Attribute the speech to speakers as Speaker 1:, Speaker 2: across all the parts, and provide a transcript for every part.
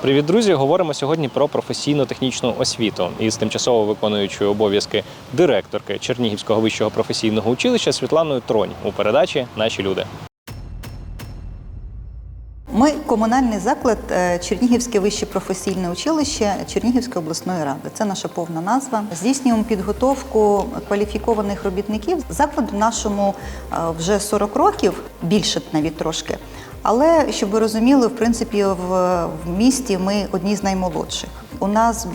Speaker 1: Привіт, друзі! Говоримо сьогодні про професійно-технічну освіту із тимчасово виконуючою обов'язки директорки Чернігівського вищого професійного училища Світланою Тронь у передачі Наші люди.
Speaker 2: Ми комунальний заклад е, Чернігівське вище професійне училище Чернігівської обласної ради. Це наша повна назва. Здійснюємо підготовку кваліфікованих робітників. Закладу нашому е, вже 40 років, більше навіть трошки. Але щоб ви розуміли, в принципі, в, місті ми одні з наймолодших. У нас е,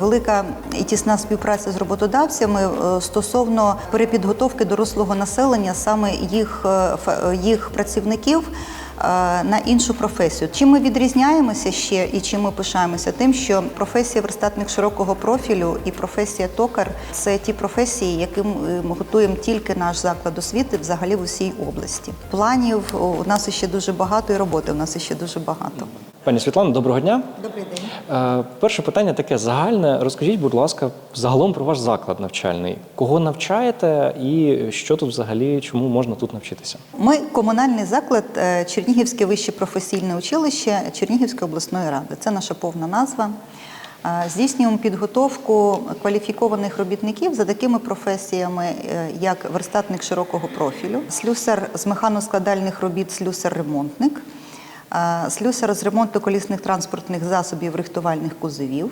Speaker 2: велика і тісна співпраця з роботодавцями е, стосовно перепідготовки дорослого населення, саме їх, е, їх працівників на іншу професію. Чим ми відрізняємося ще і чим ми пишаємося? Тим, що професія верстатник широкого профілю і професія токар це ті професії, яким е, ми готуємо тільки наш заклад освіти взагалі в усій області. Планів у нас ще дуже багато, і роботи у нас ще дуже багато.
Speaker 1: Пані Світлано, доброго дня.
Speaker 2: Добрий день.
Speaker 1: Е, Перше питання таке загальне. Розкажіть, будь ласка, загалом про ваш заклад навчальний. Кого навчаєте і що тут взагалі, чому можна тут навчитися?
Speaker 2: Ми комунальний заклад е, Чернігівське вище професійне училище Чернігівської обласної ради. Це наша повна назва. Здійснюємо підготовку кваліфікованих робітників за такими професіями, е, як верстатник широкого профілю, слюсар з механоскладальних робіт, слюсар-ремонтник, слюсар з ремонту колісних транспортних засобів рихтувальних кузовів.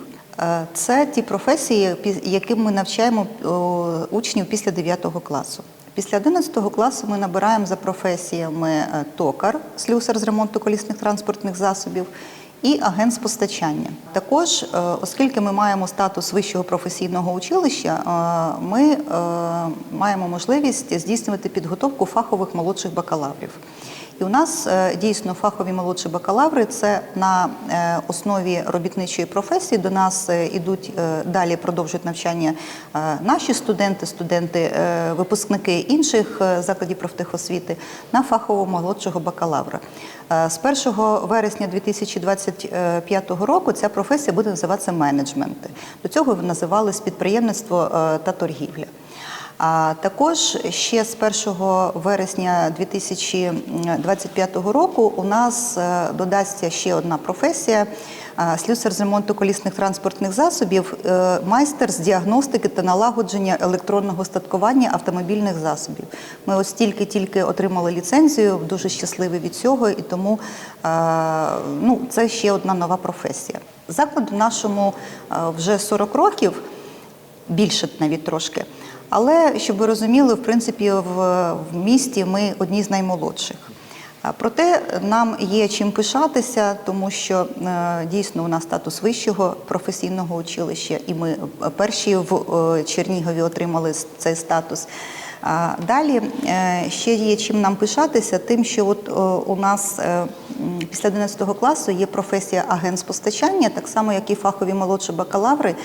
Speaker 2: Це ті професії, яким ми навчаємо учнів після 9 класу. Після 11 класу ми набираємо за професіями е, токар, слюсар з ремонту колісних транспортних засобів і агент з постачання. Також, е, оскільки ми маємо статус вищого професійного училища, е, ми маємо можливість здійснювати підготовку фахових молодших бакалаврів. І у нас е, дійсно фахові молодші бакалаври це на е, основі робітничої професії. До нас е, ідуть далі, продовжують навчання наші студенти, студенти, випускники інших закладів профтехосвіти на фахового молодшого бакалавра. З 1 вересня 2025 року ця професія буде називатися менеджмент. До цього називалось підприємництво та торгівля. А також ще з 1 вересня 2025 року у нас е, додасться ще одна професія е, слюсар з ремонту колісних транспортних засобів, е, майстер з діагностики та налагодження електронного статкування автомобільних засобів. Ми ось тільки-тільки отримали ліцензію, дуже щасливі від цього, і тому ну, це ще одна нова професія. Закладу нашому вже 40 років більше навіть трошки. Але щоб ви розуміли, в принципі, в, в місті ми одні з наймолодших. Проте нам є чим пишатися, тому що е, дійсно у нас статус вищого професійного училища, і ми перші в е, Чернігові отримали цей статус. Далі е, ще є чим нам пишатися, тим, що от е, у нас е, після 11 класу є професія агент з постачання, так само як і фахові молодші бакалаври.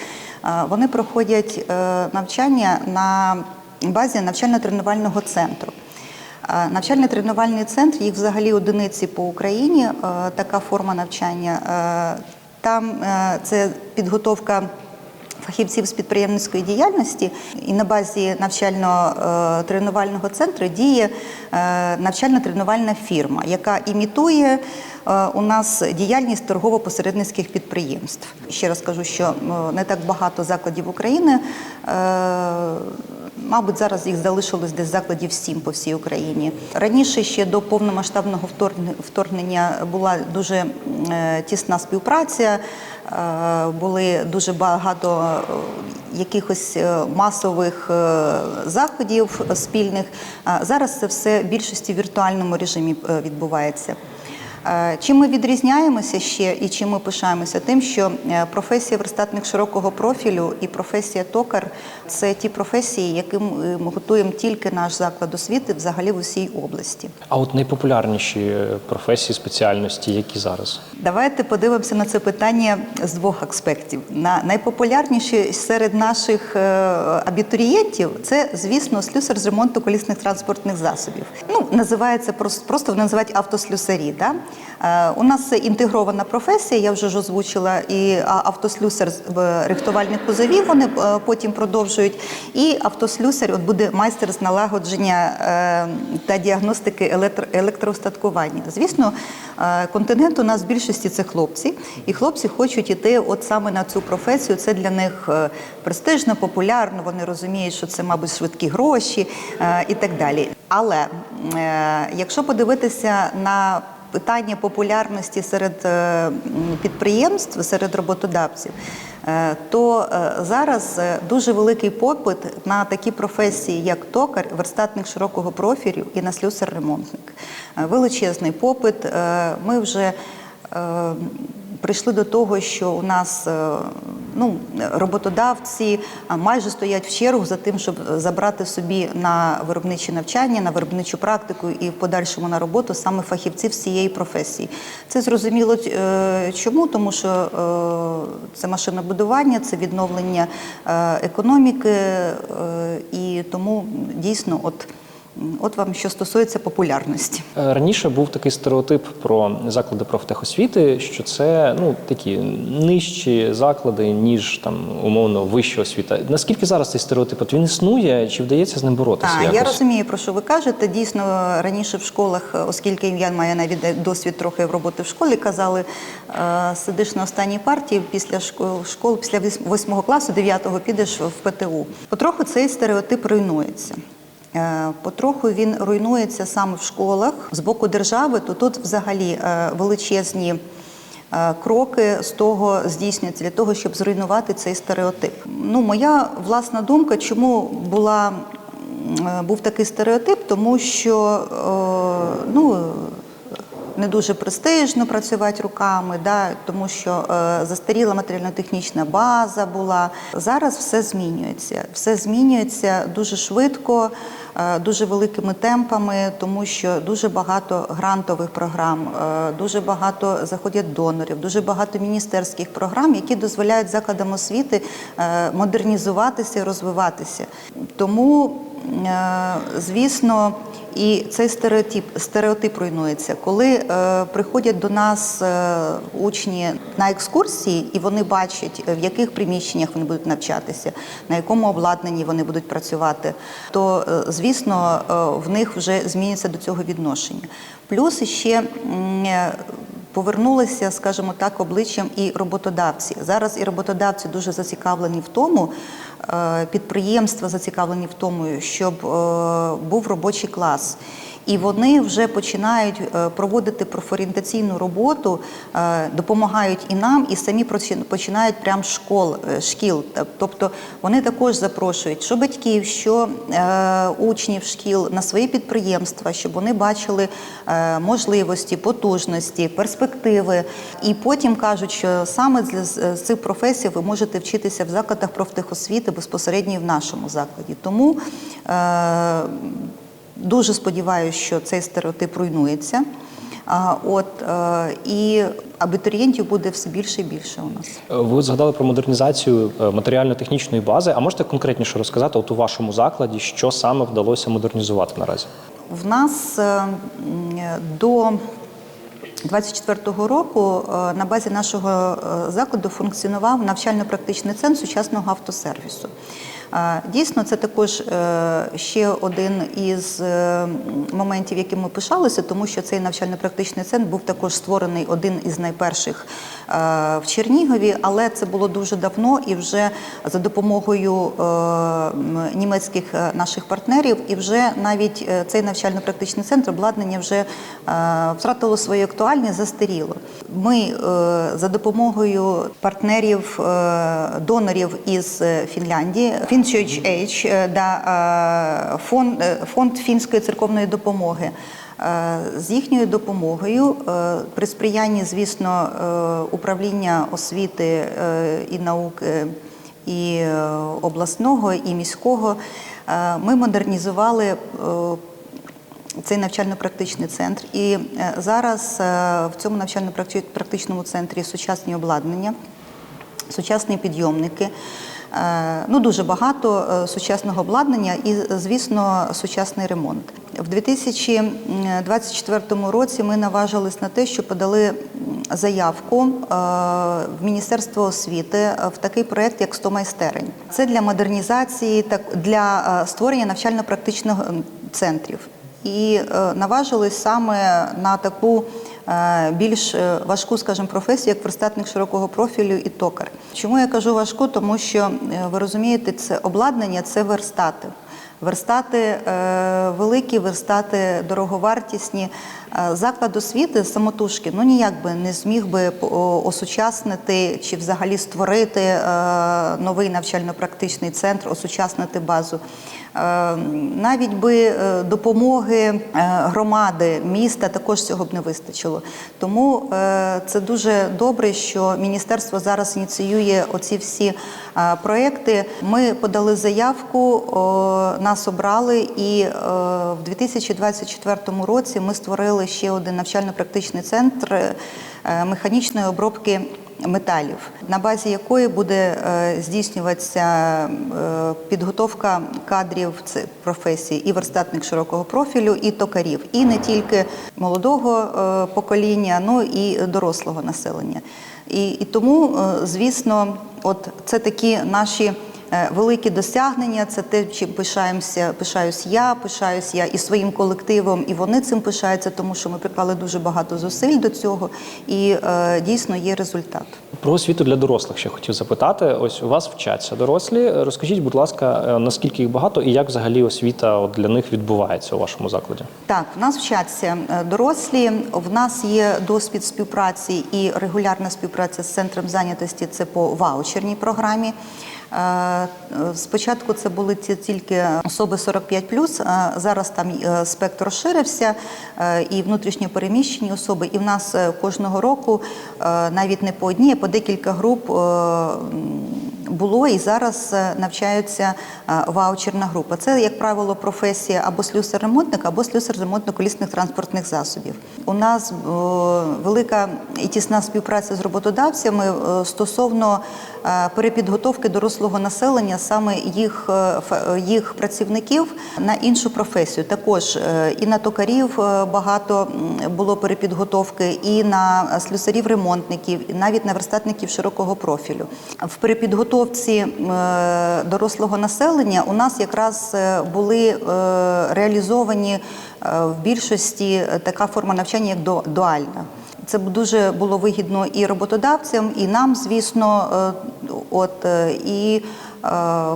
Speaker 2: Вони проходять навчання на базі навчально-тренувального центру. Е, Навчально-тренувальний центр, їх взагалі одиниці по Україні, така форма навчання. Там це підготовка фахівців з підприємницької діяльності, і на базі навчально-тренувального центру діє е, навчально-тренувальна фірма, яка імітує е, у нас діяльність торгово-посередницьких підприємств. Ще раз кажу, що е, не так багато закладів України. Мабуть, зараз їх залишилось десь закладів сім по всій Україні. Раніше ще до повномасштабного вторгнення- була дуже е, тісна співпраця, е, були дуже багато е, якихось масових заходів спільних. Зараз це все в більшості в віртуальному режимі відбувається. Чим ми відрізняємося ще і чим ми пишаємося? Тим, що е, професія верстатник широкого профілю і професія токар це ті професії, яким е, ми готуємо тільки наш заклад освіти взагалі в усій області.
Speaker 1: А от найпопулярніші е, професії, спеціальності, які зараз?
Speaker 2: Давайте подивимося на це питання з двох аспектів. На найпопулярніші серед наших абітурієнтів це, звісно, слюсар з ремонту колісних транспортних засобів. Ну, називається просто, просто називають автослюсарі. Да? Е, У нас інтегрована професія, я вже ж озвучила, і автослюсар рихтувальних кузовів вони е, потім продовжують. І автослюсар от буде майстер з налагодження е, та діагностики електро-. Звісно, континент у нас в більшості це хлопці, і хлопці хочуть іти от саме на цю професію. Це для них престижно, популярно. Вони розуміють, що це, мабуть, швидкі гроші і так далі. Але якщо подивитися на питання популярності серед е, підприємств, серед роботодавців, е, то е, зараз дуже великий попит на такі професії, як токар, верстатник широкого профілю і на слюсар-ремонтник. Величезний попит. Ми вже прийшли до того, що у нас ну, роботодавці майже стоять в чергу за тим, щоб забрати собі на виробничі навчання, на виробничу практику і в подальшому на роботу саме фахівців з цієї професії. Це зрозуміло е, чому, тому що е, це машинобудування, це відновлення е, економіки, і тому дійсно, от, от вам що стосується популярності.
Speaker 1: Е, Раніше був такий стереотип про заклади профтехосвіти, що це ну такі нижчі заклади, ніж там умовно вища освіта. Наскільки зараз цей стереотип от він існує? Чи вдається з ним боротися? Якось?
Speaker 2: я розумію, про що ви кажете. Дійсно, раніше в школах, оскільки я маю навіть досвід трохи в роботи в школі, казали, е, сидиш на останній партії після школ, школ після восьмого класу, дев'ятого підеш в ПТУ. Потроху цей стереотип руйнується. Е, Потроху він руйнується саме в школах з боку держави, то тут взагалі е, величезні е, кроки з того здійснюються для того, щоб зруйнувати цей стереотип. Ну, моя власна думка, чому була був такий стереотип, тому що ну. Не дуже престижно працювати руками, да, тому що е, застаріла матеріально-технічна база була. Зараз все змінюється. Все змінюється дуже швидко, дуже великими темпами, тому що дуже багато грантових програм, е, дуже багато заходять донорів, дуже багато міністерських програм, які дозволяють закладам освіти е, модернізуватися і розвиватися. Тому, е, звісно, і цей стереотип, стереотип руйнується. Коли е, приходять до нас е, учні на екскурсії, і вони бачать, е, в яких приміщеннях вони будуть навчатися, на якому обладнанні вони будуть працювати, то е, звісно е, в них вже зміниться до цього відношення. Плюс ще е, повернулися, скажімо так, обличчям і роботодавці. Зараз і роботодавці дуже зацікавлені в тому, е, підприємства зацікавлені в тому, щоб е, був робочий клас. І вони вже починають е, проводити профорієнтаційну роботу, е, допомагають і нам, і самі починають прямо з школ, е, шкіл. Тобто вони також запрошують, що батьків, що учнів шкіл на свої підприємства, щоб вони бачили можливості, потужності, перспективи. І потім кажуть, що саме з, цих професій ви можете вчитися в закладах профтехосвіти безпосередньо в нашому закладі. Тому Дуже сподіваюся, що цей стереотип руйнується. От е, і абітурієнтів буде все більше і більше у нас.
Speaker 1: Е, Ви згадали про модернізацію е, матеріально-технічної бази. А можете конкретніше розказати, от у вашому закладі, що саме вдалося модернізувати наразі?
Speaker 2: В нас до 24-го року на базі нашого закладу функціонував навчально-практичний центр сучасного автосервісу. Дійсно, це також е, ще один із е, моментів, яким ми пишалися, тому що цей навчально-практичний центр був також створений один із найперших е, в Чернігові, але це було дуже давно і вже за допомогою німецьких наших партнерів, і вже навіть цей навчально-практичний центр обладнання вже втратило свою актуальність, застаріло. Ми за допомогою партнерів, донорів із Фінляндії, FinChurch е, да, е, фонд, е, фонд фінської церковної допомоги. З їхньою допомогою, при сприянні, звісно, управління освіти і науки і обласного, і міського, ми модернізували цей навчально-практичний центр. І зараз в цьому навчально-практичному центрі сучасні обладнання, сучасні підйомники. Е, Ну, дуже багато е, сучасного обладнання і, звісно, сучасний ремонт. В 2024 році ми наважились на те, що подали заявку е, в Міністерство освіти в такий проект, як 100 майстерень. Це для модернізації та для створення навчально-практичних центрів. І наважились саме на таку більш е, важку, скажімо, професію, як верстатник широкого профілю і токар. Чому я кажу важку? Тому що е, ви розумієте, це обладнання це верстати. Верстати е, великі, верстати дороговартісні. Е, Заклад освіти самотужки ну ніяк би не зміг би по- осучаснити чи взагалі створити е, новий навчально-практичний центр, осучаснити базу. Е, Навіть би е, допомоги е, громади, міста також цього б не вистачило. Тому е, це дуже добре, що міністерство зараз ініціює оці всі е, проекти. Ми подали заявку, нас обрали, і е, в 2024 році ми створили ще один навчально-практичний центр е, механічної обробки металів, на базі якої буде е, здійснюватися е, підготовка кадрів професії і верстатник широкого профілю, і токарів, і не тільки молодого покоління, ну і дорослого населення. І, і тому, звісно, от це такі наші. Е, Великі досягнення це те, чим пишаємося, пишаюсь я, пишаюсь я і своїм колективом, і вони цим пишаються, тому що ми приклали дуже багато зусиль до цього, і е, дійсно є результат.
Speaker 1: Про освіту для дорослих ще хотів запитати. Ось у вас вчаться дорослі. Розкажіть, будь ласка, е, наскільки їх багато і як взагалі освіта для них відбувається у вашому закладі?
Speaker 2: Так, в нас вчаться дорослі. В нас є досвід співпраці і регулярна співпраця з центром зайнятості. Це по ваучерній програмі. Спочатку це були ті- тільки особи 45+, а зараз там е, спектр розширився, е, і внутрішньо переміщені особи. І в нас е, кожного року навіть не по одній, а по декілька груп було і зараз навчаються ваучерна група. Це, як правило, професія або слюсар-ремонтник, або слюсар-ремонтно-колісних транспортних засобів. У нас велика і тісна співпраця з роботодавцями стосовно перепідготовки дорослого населення, саме їх, е, їх працівників на іншу професію. Також е, і на токарів е, багато було перепідготовки, і на слюсарів-ремонтників, і навіть на верстатників широкого профілю. В перепідготовці е, дорослого населення у нас якраз е, були е, реалізовані е, в більшості е, така форма навчання, як дуальна. Це дуже було вигідно і роботодавцям, і нам, звісно, е, от е, і. е,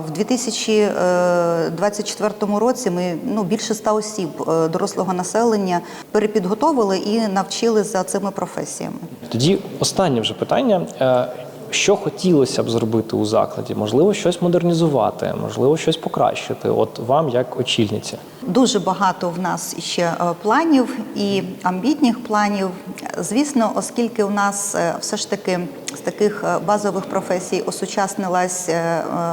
Speaker 2: В 2024 році ми ну більше ста осіб дорослого населення перепідготовили і навчили за цими професіями.
Speaker 1: Тоді останнє вже питання. Що хотілося б зробити у закладі? Можливо, щось модернізувати, можливо, щось покращити. От вам як очільниці.
Speaker 2: Дуже багато в нас ще е, планів і амбітних планів. Звісно, оскільки у нас е, все ж таки з таких е, базових професій осучаснилась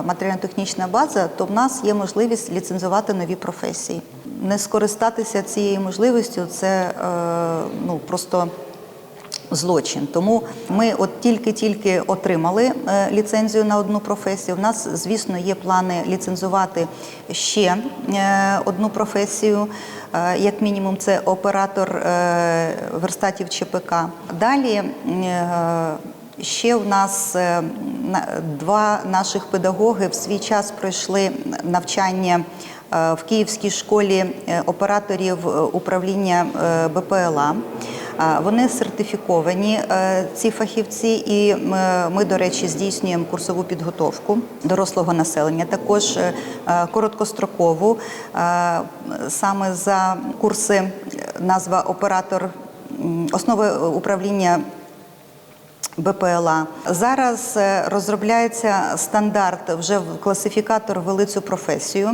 Speaker 2: матеріально-технічна база, то в нас є можливість ліцензувати нові професії. Не скористатися цією можливістю це ну просто злочин. Тому ми от тільки-тільки отримали е, ліцензію на одну професію. У нас, звісно, є плани ліцензувати ще е, одну професію. Е, Як мінімум, це оператор верстатів ЧПК. Далі ще в нас на- два наших педагоги в свій час пройшли навчання в Київській школі операторів управління БПЛА. Вони сертифіковані, е, ці фахівці, і ми, ми, до речі, здійснюємо курсову підготовку дорослого населення, також е, е, короткострокову. Е, Саме за курси е, назва оператор основи управління БПЛА. Зараз е, розробляється стандарт, вже в- класифікатор ввели цю професію.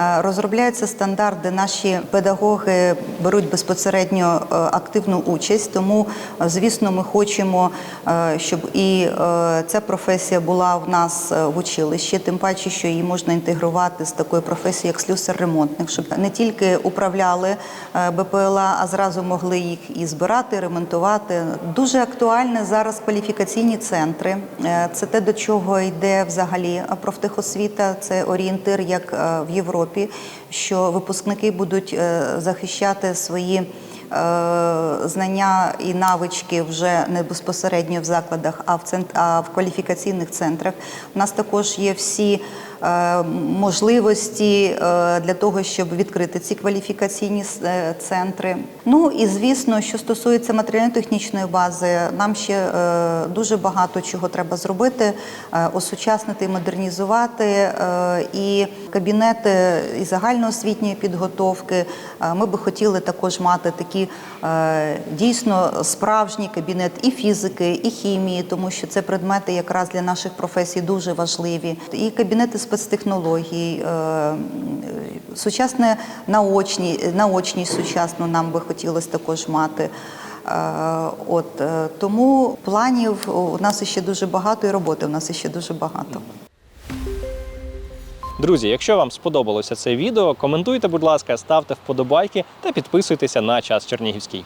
Speaker 2: Е, Розробляється стандарт, де наші педагоги беруть безпосередньо е, активну участь. Тому, звісно, ми хочемо, щоб і ця професія була в нас в училищі, тим паче, що її можна інтегрувати з такою професією, як слюсар-ремонтник, щоб не тільки управляли БПЛА, а зразу могли їх і збирати, ремонтувати. Дуже актуальне зараз кваліфікація кваліфікаційні центри. Е, Це те, до чого йде взагалі профтехосвіта. Це орієнтир, як е, в Європі, що випускники будуть е, захищати свої знання і навички вже не безпосередньо в закладах, а в цент... а в кваліфікаційних центрах. У нас також є всі е, можливості е, для того, щоб відкрити ці кваліфікаційні е, центри. Ну і звісно, що стосується матеріально-технічної бази, нам ще е, дуже багато чого треба зробити, е, осучаснити, модернізувати е, і кабінети і загальноосвітньої підготовки. Е, Ми би хотіли також мати такі е, дійсно справжній кабінет і фізики, і хімії, тому що це предмети якраз для наших професій дуже важливі. І кабінети спецтехнологій, е, сучасне наочні, наочність сучасну нам би хотілося також мати. От тому планів у нас ще дуже багато, і роботи у нас ще дуже багато.
Speaker 1: Друзі, якщо вам сподобалося це відео, коментуйте, будь ласка, ставте вподобайки та підписуйтеся на час Чернігівський.